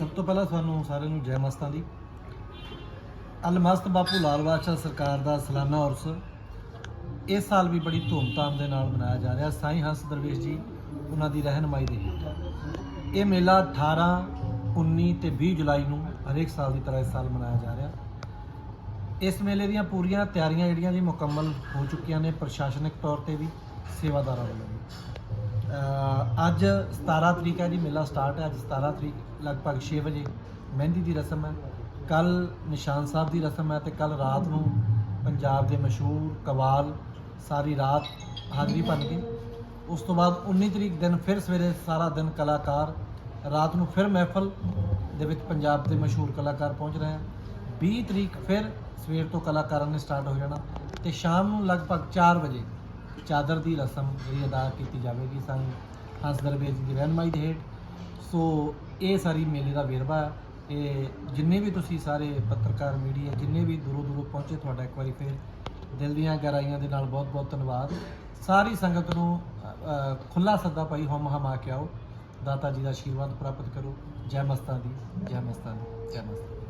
ਸਭ ਤੋਂ ਪਹਿਲਾਂ ਸਾਨੂੰ ਸਾਰਿਆਂ ਨੂੰ ਜੈ ਮਸਤਾਂ ਦੀ। ਅਲਮਸਤ ਬਾਪੂ ਲਾਲ ਬਾਦਸ਼ਾਹ ਸਰਕਾਰ ਦਾ ਸਾਲਾਨਾ ਉਰਸ। ਇਸ ਸਾਲ ਵੀ ਬੜੀ ਧੂਮਧਾਮ ਦੇ ਨਾਲ ਮਨਾਇਆ ਜਾ ਰਿਹਾ। ਸਾਈਂ ਹੰਸ ਦਰਵੇਸ਼ ਜੀ, ਉਹਨਾਂ ਦੀ ਰਹਿਨਮਾਈ ਦੇ ਹੇਠ ਇਹ ਮੇਲਾ 18 19 ਤੇ 20 ਜੁਲਾਈ ਨੂੰ ਹਰੇਕ ਸਾਲ ਦੀ ਤਰ੍ਹਾਂ ਇਸ ਸਾਲ ਮਨਾਇਆ ਜਾ ਰਿਹਾ। ਇਸ ਮੇਲੇ ਦੀਆਂ ਪੂਰੀਆਂ ਤਿਆਰੀਆਂ ਜਿਹੜੀਆਂ ਜੀ ਮੁਕੰਮਲ ਹੋ ਚੁੱਕੀਆਂ ਨੇ ਪ੍ਰਸ਼ਾਸਨਿਕ ਤੌਰ ਤੇ ਵੀ, ਸੇਵਾਦਾਰਾਂ ਵੱਲੋਂ ਵੀ। ਅੱਜ 17 ਤਰੀਕ ਹੈ ਜੀ, ਮੇਲਾ ਸਟਾਰਟ ਹੈ ਅੱਜ 17 ਤਰੀਕ, ਲਗਭਗ 6 ਵਜੇ। ਮਹਿੰਦੀ ਦੀ ਰਸਮ ਹੈ। ਕੱਲ ਨਿਸ਼ਾਨ ਸਾਹਿਬ ਦੀ ਰਸਮ ਹੈ ਤੇ ਕੱਲ ਰਾਤ ਨੂੰ ਪੰਜਾਬ ਦੇ ਮਸ਼ਹੂਰ ਕਵਾਲ ਸਾਰੀ ਰਾਤ ਹਾਜ਼ਰੀ ਭਰਨਗੇ ਉਸ ਤੋਂ ਬਾਅਦ 19 ਤਰੀਕ ਦਿਨ ਫਿਰ ਸਵੇਰੇ ਸਾਰਾ ਦਿਨ ਕਲਾਕਾਰ, ਰਾਤ ਨੂੰ ਫਿਰ ਮਹਿਫਲ ਦੇ ਵਿੱਚ ਪੰਜਾਬ ਦੇ ਮਸ਼ਹੂਰ ਕਲਾਕਾਰ ਪਹੁੰਚ ਰਹੇ ਹਨ। 20 ਤਰੀਕ ਫਿਰ ਸਵੇਰ ਤੋਂ ਕਲਾਕਾਰਾਂ ਨੇ ਸਟਾਰਟ ਹੋ ਜਾਣਾ ਤੇ ਸ਼ਾਮ ਨੂੰ ਲਗਭਗ 4 ਵਜੇ ਚਾਦਰ ਦੀ ਰਸਮ ਜਿਹੜੀ ਅਦਾ ਕੀਤੀ ਜਾਵੇਗੀ। ਸੰਗ ਹੰਸ ਦਰਵੇਜ ਦੀ ਰਹਿਨਮਾਈ ਦੇ ਹੇਠ ਸੋ ਇਹ ਸਾਰੀ ਮੇਲੇ ਦਾ ਵੇਰਵਾ ਹੈ। ਇਹ ਜਿੰਨੇ ਵੀ ਤੁਸੀਂ ਸਾਰੇ ਪੱਤਰਕਾਰ ਮੀਡੀਆ ਜਿੰਨੇ ਵੀ ਦੂਰੋਂ ਦੂਰੋਂ ਪਹੁੰਚੇ ਤੁਹਾਡਾ ਇੱਕ ਵਾਰੀ ਫਿਰ ਦਿਲ ਦੀਆਂ ਗਹਿਰਾਈਆਂ ਦੇ ਨਾਲ ਬਹੁਤ ਬਹੁਤ ਧੰਨਵਾਦ। ਸਾਰੀ ਸੰਗਤ ਨੂੰ ਅ, ਖੁੱਲਾ ਸੱਦਾ ਪਾਈ ਹਮ ਹਮਾ ਕੇ ਆਓ। ਦਾਤਾ ਜੀ ਦਾ ਆਸ਼ੀਰਵਾਦ ਪ੍ਰਾਪਤ ਕਰੋ। ਜੈ ਮਸਤਾਂ ਦੀ ਜੈ ਮਸਤਾਂ ਦੀ ਜੈ ਮਸਤਾਂ